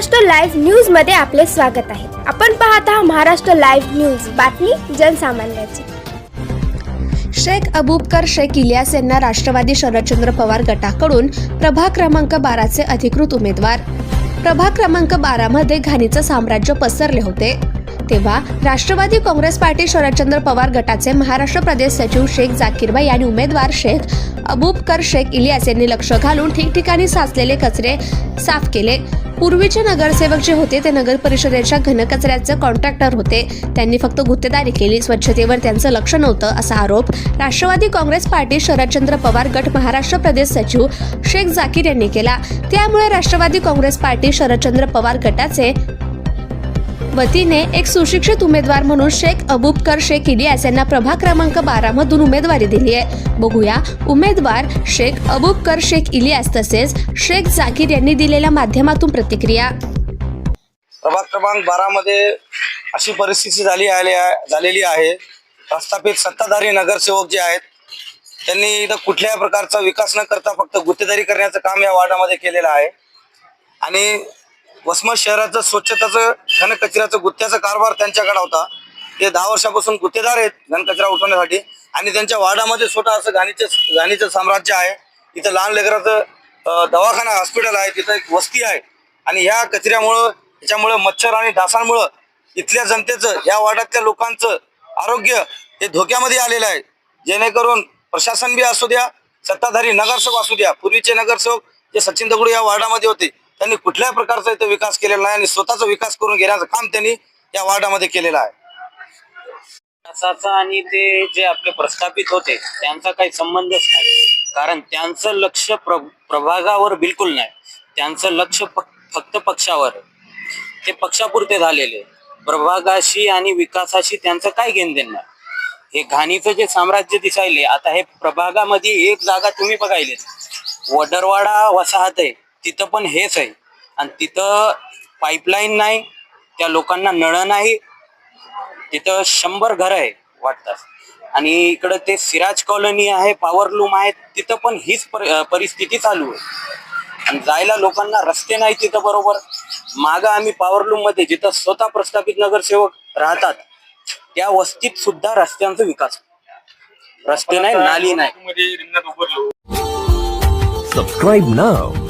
Maharashtra live न्यूजमध्ये आपले स्वागत आहे. आपण पाहत आहात महाराष्ट्र लाईव्ह न्यूज. बातमी जनसामान्याची. शेख अबूबकर शेख इलियास यांना राष्ट्रवादी शरदचंद्र पवार गटाकडून प्रभाग क्रमांक बाराचे अधिकृत उमेदवार. प्रभाग क्रमांक बारामध्ये घाणीचं साम्राज्य पसरले होते. तेव्हा राष्ट्रवादी काँग्रेस पार्टी शरदचंद्र पवार गटाचे महाराष्ट्र प्रदेश सचिव शेख जाकीरबाई आणि उमेदवार शेख अबूबकर शेख इलियास यांनी लक्ष घालून ठिकठिकाणी साचलेले कचरे साफ केले. पूर्वीचे नगरसेवक जे होते ते नगर परिषदेच्या घनकचऱ्याचे कॉन्ट्रॅक्टर होते. त्यांनी फक्त गुत्तेदारी केली स्वच्छतेवर त्यांचं लक्ष नव्हतं असा आरोप राष्ट्रवादी काँग्रेस पार्टी शरदचंद्र पवार गट महाराष्ट्र प्रदेश सचिव शेख जाकीर यांनी केला. त्यामुळे राष्ट्रवादी काँग्रेस पार्टी शरदचंद्र पवार गटाचे वतीने एक सुशिक्षित उमेदवार म्हणून शेख अबूबकर शेख इलियास यांना प्रभाग क्रमांक बारा मधून उमेदवारी दिली आहे. बघूया उमेदवार शेख अबूबकर शेख इलियास तसेच शेख जाकीर यांनी दिलेल्या माध्यमातून प्रतिक्रिया. प्रभाग क्रमांक बारामध्ये अशी परिस्थिती झाली झालेली आहे. प्रस्थापित सत्ताधारी नगरसेवक जे आहेत त्यांनी इथं कुठल्याही प्रकारचा विकास न करता फक्त गुत्तेदारी करण्याचं काम या वार्डामध्ये केलेलं आहे. आणि वसमत शहराचं स्वच्छताचं घनकचऱ्याचं गुत्त्याचा कारभार त्यांच्याकडे होता. ते दहा वर्षापासून गुत्तेदार आहेत घनकचरा उठवण्यासाठी. आणि त्यांच्या वार्डामध्ये स्वतः असं घाणीचं घाणीचं साम्राज्य आहे. इथं लहान लेकराचं दवाखाना हॉस्पिटल आहे. तिथं एक वस्ती आहे. आणि ह्या कचऱ्यामुळं त्याच्यामुळं मच्छर आणि डासांमुळं इथल्या जनतेचं ह्या वार्डातल्या लोकांचं आरोग्य हे धोक्यामध्ये आलेलं आहे. जेणेकरून प्रशासन बी असू द्या सत्ताधारी नगरसेवक असू द्या. पूर्वीचे नगरसेवक जे सचिन दगडू या वार्डामध्ये होते त्यांनी कुठल्याही प्रकारचा इथं विकास केलेला नाही आणि स्वतःचा विकास करून घेण्याचं काम त्यांनी या वार्डामध्ये केलेलं आहे. आणि ते जे आपले प्रस्थापित होते त्यांचा काही संबंधच नाही. कारण त्यांचं लक्ष प्र प्रभागावर बिलकुल नाही. त्यांचं लक्ष फक्त पक्षावर. ते पक्षापुरते झालेले. प्रभागाशी आणि विकासाशी त्यांचं काय घेणदेण नाही. हे घाणीचं जे साम्राज्य दिसायले आता हे प्रभागामध्ये एक जागा तुम्ही बघायले वडरवाडा वसाहत आहे. तिथं पण हेच आहे. आणि तिथं पाईपलाईन नाही त्या लोकांना नळ नाही तिथं शंभर घरं आहे वाटतात आणि इकडं ते सिराज कॉलनी आहे पॉवरलूम आहे तिथं पण हीच परिस्थिती चालू आहे. आणि जायला लोकांना रस्ते नाही तिथं बरोबर. मागं आम्ही पॉवरलूममध्ये जिथं स्वतः प्रस्थापित नगरसेवक राहतात त्या वस्तीत सुद्धा रस्त्यांचा विकास. रस्ते नाही नाली नाही. Subscribe now.